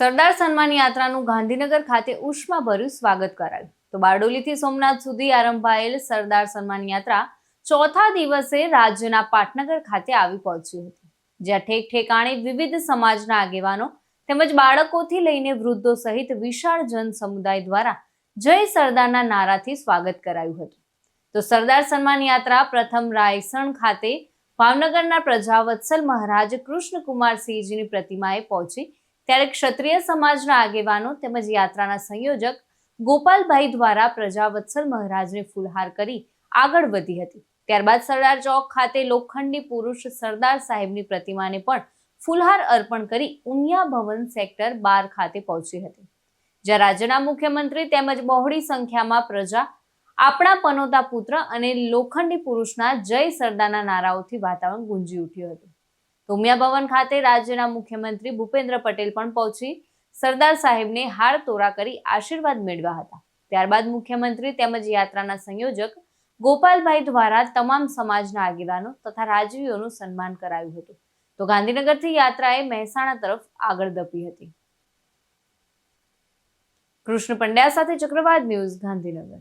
સરદાર સન્માન યાત્રાનું ગાંધીનગર ખાતે ઉષ્માભર્યું સ્વાગત કરાયું. તો બારડોલીથી સોમનાથ સુધી આરંભાયેલ સરદાર સન્માન યાત્રા ચોથા દિવસે રાજ્યના પાટનગર ખાતે આવી પહોંચી હતી, જ્યાં ઠેક ઠેકાણે વિવિધ સમાજના આગેવાનો તેમજ બાળકોથી લઈને વૃદ્ધો સહિત વિશાળ જન સમુદાય દ્વારા જય સરદારના નારાથી સ્વાગત કરાયું હતું. તો સરદાર સન્માન યાત્રા પ્રથમ રાયસણ ખાતે ભાવનગરના પ્રજાવત્સલ મહારાજ કૃષ્ણકુમારસિંહજીની પ્રતિમાએ પહોંચી ત્યારે ક્ષત્રિય સમાજના આગેવાનો તેમજ યાત્રાના સંયોજક ગોપાલભાઈ દ્વારા પ્રજાવત્સલ મહારાજને ફૂલહાર કરી આગળ વધી હતી. ત્યારબાદ સરદાર ચોક ખાતે લોખંડી પુરુષ સરદાર સાહેબની પ્રતિમાને પણ ફૂલહાર અર્પણ કરી ઉમિયા ભવન સેક્ટર બાર ખાતે પહોંચી હતી. જ્યાં રાજ્યના મુખ્યમંત્રી તેમજ બહોળી સંખ્યામાં પ્રજા, આપણા પનોતા પુત્ર અને લોખંડી પુરુષના જય સરદારના નારાઓથી વાતાવરણ ગુંજી ઉઠ્યું હતું. તો ભવન ખાતે રાજ્યના મુખ્યમંત્રી ભૂપેન્દ્ર પટેલ પણ પહોંચી સરદાર સાહેબને હાર તોરા કરી આશીર્વાદ મેળવ્યા હતા. ત્યારબાદ મુખ્યમંત્રી તેમજ યાત્રાના સંયોજક ગોપાલભાઈ દ્વારા તમામ સમાજના આગેવાનો તથા રાજવીઓનું સન્માન કરાયું હતું. તો ગાંધીનગરથી યાત્રાએ મહેસાણા તરફ આગળ ધપી હતી. કૃષ્ણ પંડ્યા સાથે ચક્રવાત ન્યૂઝ, ગાંધીનગર.